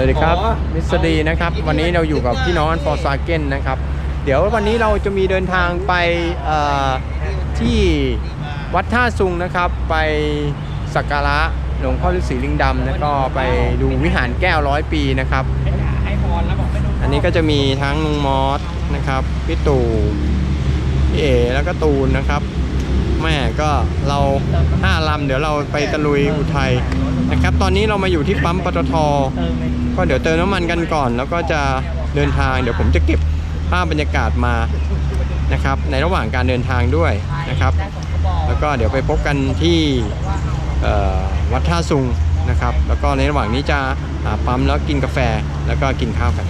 วัสดีครับอ๋อมิสดีนะครับ วันนี้เราอยู่กับพี่น้องฟอร์ซาเกนนะครับ เดี๋ยววันนี้เราจะมีเดินทางไปเอ่อที่วัดท่าซุงนะครับ ไปสักการะหลวงพ่อฤาษีลิงดำแล้วก็ไปดูวิหารแก้วร้อยปีนะครับให้พรแล้วบอกไม่ดูอันนี้ก็จะมีทั้งนุงมอสนะครับพี่ตู่พี่เอแล้วก็ตูนนะครับแม่ก็เราห้าลำเดี๋ยวเราไปตะลุยอุทัยนะครับ ตอนนี้เรามาอยู่ที่ปั๊มปตท ก็เดี๋ยวเติมน้ำมันกันก่อน แล้วก็จะเดินทาง เดี๋ยวผมจะเก็บภาพบรรยากาศมานะครับ ในระหว่างการเดินทางด้วยนะครับ แล้วก็เดี๋ยวไปพบกันที่วัดท่าซุงนะครับ แล้วก็ในระหว่างนี้จะปั๊มแล้วกินกาแฟแล้วก็กินข้าวกัน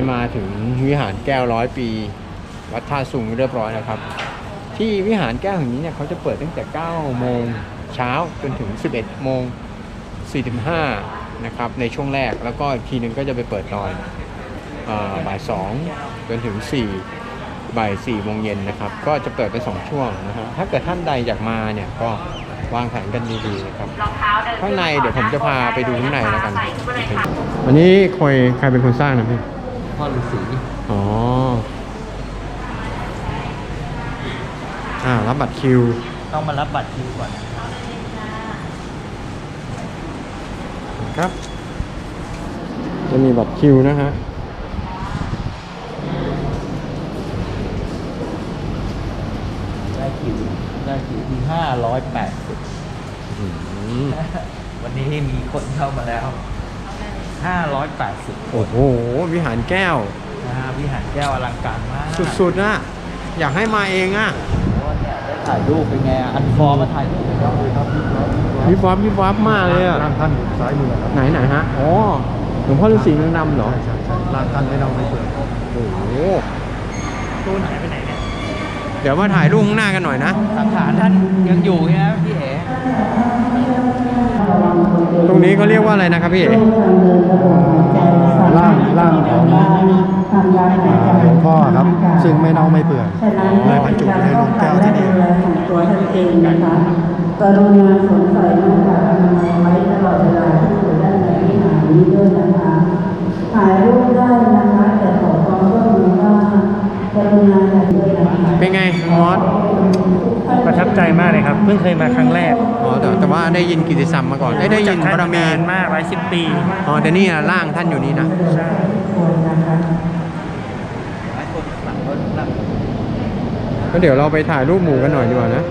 นนี้มาถึงวิหารแก้วร้อยปี วัดท่าสุงเรียบร้อยนะครับ ที่วิหารแก้วแห่งนี้เนี่ยเขาจะเปิดตั้งแต่9โมงเช้าจนถึง 11โมง45นะครับในช่วงแรกแล้วก็อีกทีหนึงก็จะไปเปิดตอนอาบ่าย2จนถึง4บ่าย4โมงเย็นนะครับ ก็จะเปิดเป็น2ช่วงนะฮะถ้าเกิดท่านใดอยากมาเนี่ยก็วางแผนกันดีๆนะครับข้างในเดี๋ยวผมจะพาไปดูข้างในแล้วกันอันนี้คอยใครเป็นคนสร้างนะพี่ พ่อฤาษีอ๋ออ่ารับบัตรคิว ต้องมารับบัตรคิวก่อนครับ จะมีบัตรคิวนะฮะได้คิวได้คิวที่ห้าร้อยแปดสิบอืมวันนี้มีคนเข้ามาแล้ว ห้าร้อยแปดสิบโอ้โห วิหารแก้วนะฮะวิหารแก้วอลังการมากสุดๆนะอยากให้มาเองอะโอ้เนี่ยได้ถ่ายรูปเป็นไงอะอันฟอร์มาถ่ายรูปครับวิบวับวิบวับมากเลยอะร่างท่านอยู่ซ้ายมือครับไหนไหนฮะอ๋อหลวงพ่อฤาษีนางดำเหรอใช่ใช่ใช่ร่างท่านไม่เน่าไม่เปื่อยโอ้โหตู้ไหนไปไหนเนี่ยเดี๋ยวมาถ่ายรูปข้างหน้ากันหน่อยนะสังขารท่านยังอยู่ใช่ไหมพี่เอ๋ ตรงนี้เขาเรียกว่าอะไรนะครับพี่เอ๋ร่างร่างของหลวงพ่อครับ ซึ่งไม่เน่าไม่เปื่อยเลยบรรจุอยู่ในโรงแก้วที่นี่ตัวท่านเองนะคะกรุณาสวมใส่หน้ากากอนามัยไว้ตลอดเวลาที่อยู่ด้านในวิหารนี้ด้วยนะคะถ่ายรูปได้นะคะแต่ขอความร่วมมือว่า กรุณาถ่ายด้วยนะคะเป็นไงมอสประทับใจมากเลยครับ เพิ่งเคยมาครั้งแรกอ๋อแต่แต่ว่าได้ยินกิตติศัพท์มาก่อนได้ได้ยินจากบารมีนานมากหลายสิบปีอ๋อแต่นี่ร่างท่านอยู่นี่นะใช่โรถนั่งก็เดี๋ยวเราไปถ่ายรูปหมู่กันหน่อยดีกว่านะ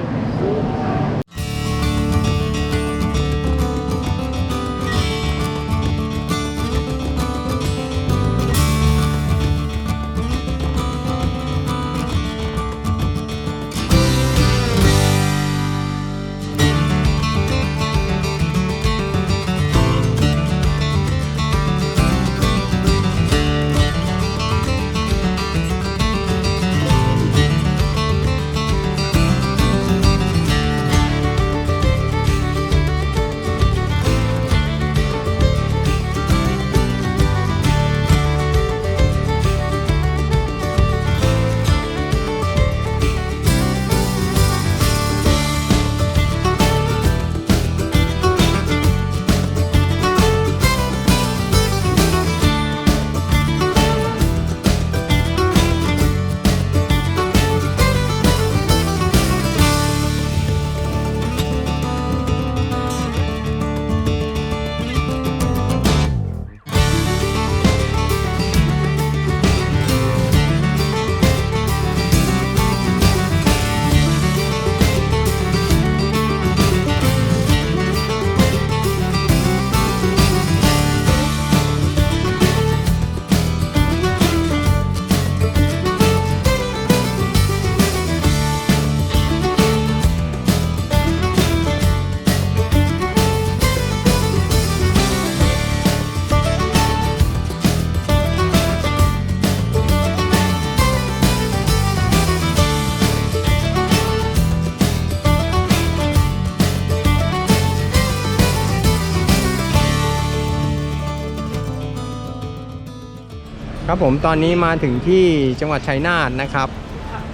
ครับผมตอนนี้มาถึงที่จังหวัดชัยนาทนะครับ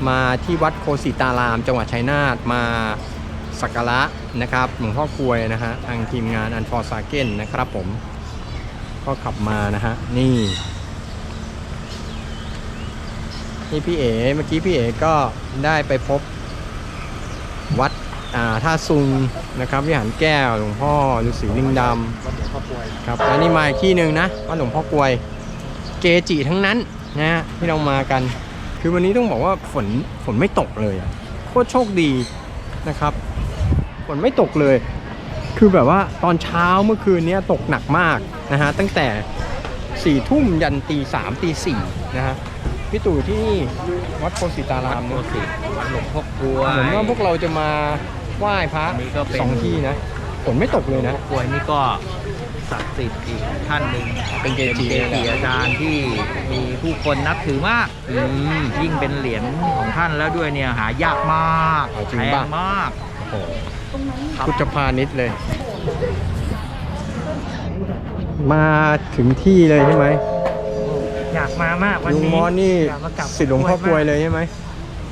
มาที่วัดโคสิตาราม จังหวัดชัยนาทมาสักการะนะครับหลวงพ่อกลวยนะฮะทางทีมงานอันฟอร์ซาเกนนะครับผมก็ขับมานะฮะนี่นี่พี่เอ๋เมื่อกี้พี่เอ๋ก็ได้ไปพบวัดอ่าท่าซุงนะครับวิหารแก้วหลวงพ่อฤาษีลิงดำครับแล้วนี่มาอีกที่หนึ่งนะวัดหลวงพ่อกวย เกจิทั้งนั้นนะฮะที่เรามากัน คือวันนี้ต้องบอกว่าฝนฝนไม่ตกเลยอะโคตรโชคดีนะครับ ฝนไม่ตกเลย คือแบบว่าตอนเช้าเมื่อคืนเนี้ยตกหนักมากนะฮะตั้งแต่สี่ทุ่มยันตีสามตีสี่นะฮะพี่ตู่ที่นี่วัดโพสิตารามโคเนาะสิตวัดหลวงพ่อกลัวเหมือนว่าพวกเราจะมาไหว้พระอันนี้ก็เป็นสองที่นะฝนไม่ตกเลยนะกลวยนี่ก็ ศักดิ์สิทธิ์อีกท่านหนึ่งเป็นเกจิเกจิอาจารย์ที่มีผู้คนนับถือมาก อืม ยิ่งเป็นเหรียญของท่านแล้วด้วยเนี่ยหายากมากเอาจริงแพป่ะ งมาก โอ้โหพุทธพาณิชย์เลย มาถึงที่เลยใช่ไหมอยากมามากวันลุงนี้มอสนี่อยากมากราบสิทธิ์หลวงพ่อกลวยเลยใช่ไหม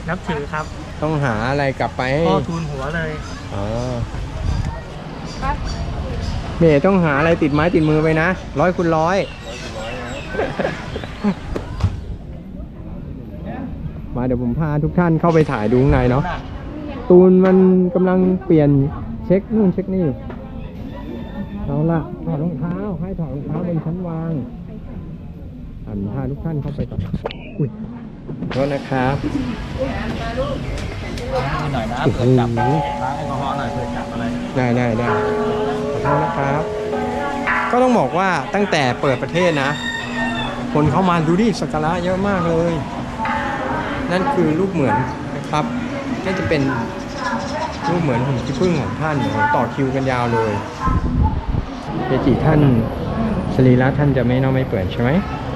นับถือครับต้องหาอะไรกลับไปให้พ่อทูลหัวเลย อ๋อ เมย์ต้องหาอะไรติดไม้ติดมือไปนะร้อยคูณร้อยมาเดี๋ยวผมพาทุกท่านเข้าไปถ่ายดูข้างในเนาะตูนมันกำลังเปลี่ยนเช็คนู่นเช็คนี่เอาละถอดรองเท้าให้ถอดรองเท้าบนชั้นวางอันพาทุกท่านเข้าไปก่อนอุ้ยโทษนะครับให้หน่อยนะโอ้โหเผื่อจับล้างแอลกอฮอล์หน่อยเผื่อจับอะไรได้ได้ได้ ขอโทษนะครับ ก็ต้องบอกว่าตั้งแต่เปิดประเทศนะ คนเข้ามาดูดิสักการะเยอะมากเลย นั่นคือรูปเหมือนนะครับน่าจะเป็นรูปเหมือนหุ่นขี้ผึ้งของท่านโอ้โหต่อคิวกันยาวเลยเกจิท่านสรีระท่านจะไม่เน่าไม่เปื่อยใช่ไหม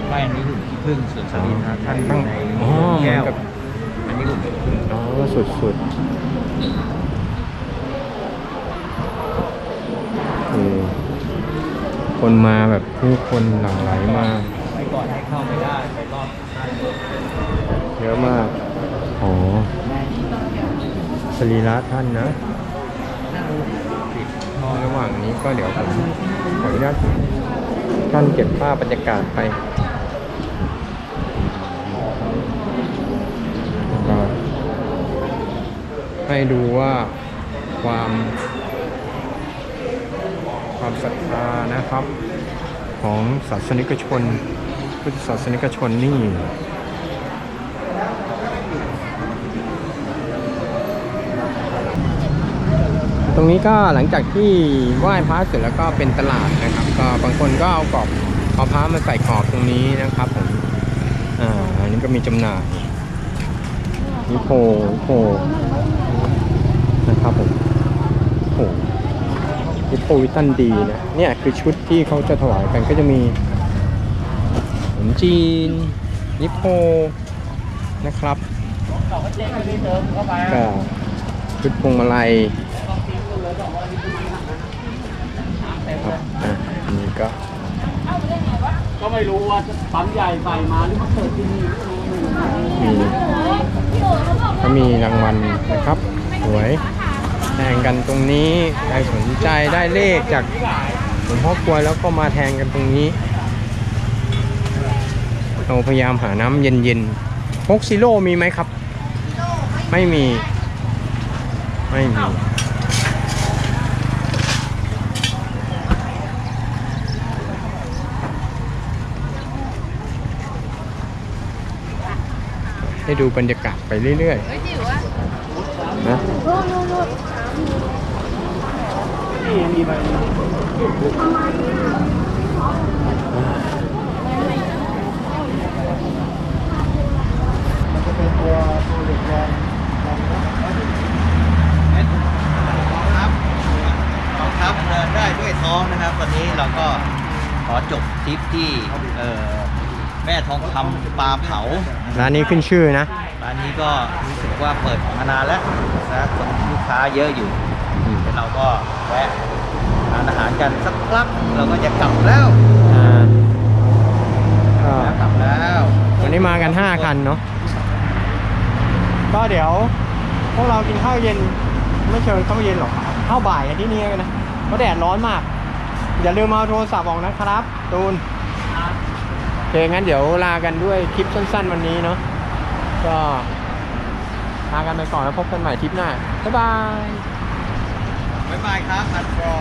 ไม่อันนี้หุ่นขี้ผึ้งส่วนสรีระท่านอยู่ในอ๋อแก้วเหมือนกับอันนี้หุ่นขี้ผึ้งอ๋อสุดสุดคือ คนมาแบบผู้คนหลั่งไหลมากไปก่อนให้เข้าไม่ได้ไปรอบได้เยอะมากอ๋อสรีระท่านนะปิดระหว่างนี้ก็เดี๋ยวผมขออนุญาตท่านเก็บภาพบรรยากาศไปแล้วก็ให้ดูว่าความ ความศรัทธานะครับ ของศาสนิกชนพุทธศาสนิกชนนี่ตรงนี้ก็หลังจากที่ไหว้พระเสร็จแล้วก็เป็นตลาดนะครับ ก็บางคนก็เอากรอบเอาพระมาใส่กรอบตรงนี้นะครับผมอ่าอันนี้ก็มีจำหน่ายมีโพโพนะครับผม นิโพวิตันดีนะเนี่ยคือชุดที่เขาจะถวายกันก็จะมีขนมจีนนิโพนะครับก็ชุดพวงมาลัยครับอะอันนี้ก็ก็ไม่รู้ว่าปั๊มใหญ่ใส่มาหรือมาเปิดที่นี่มีก็มีรางวัลนะครับ สวย แทงกันตรงนี้ใครสนใจได้เลขจากหลวงพ่อกลวยแล้วก็มาแทงกันตรงนี้ เราพยายามหาน้ำเย็นๆโคกซิโร่มีไหมครับ ไม่มี ไม่มีให้ดูบรรยากาศไปเรื่อยๆนะ นจะเป็นตัวตัวเหล็กแรงแรงนะครับกองทัพเดินได้ด้วยท้องนะครับวันนี้เราก็ขอจบทริปที่เอ่อแม่ทองคำปลาเผาร้านนี้ขึ้นชื่อนะร้านนี้ก็รู้สึก ว่าเปิดมานานแล้วนะคนลูกค้าเยอะอยู่อืมเราก็แวะทานอาหารกันสักพักเราก็จะกลับแล้วอ่าก็กลับแล้ววันนี้มากัน 5 คันเนาะก็เดี๋ยวพวกเรากินข้าวเย็นไม่เชิญข้าวเย็นหรอกข้าวบ่ายกันที่นี่กันนะเพราะแดดร้อนมาก อย่าลืมเอาโทรศัพท์ออกนะครับตูนโอเคงั้นเดี๋ยวลากันด้วยคลิปสั้น ๆ วันนี้เนาะก็ ลากันไปก่อนแล้วพบกันใหม่ทริปหน้าบ๊ายบายบ๊ายบายครับอันฟรอ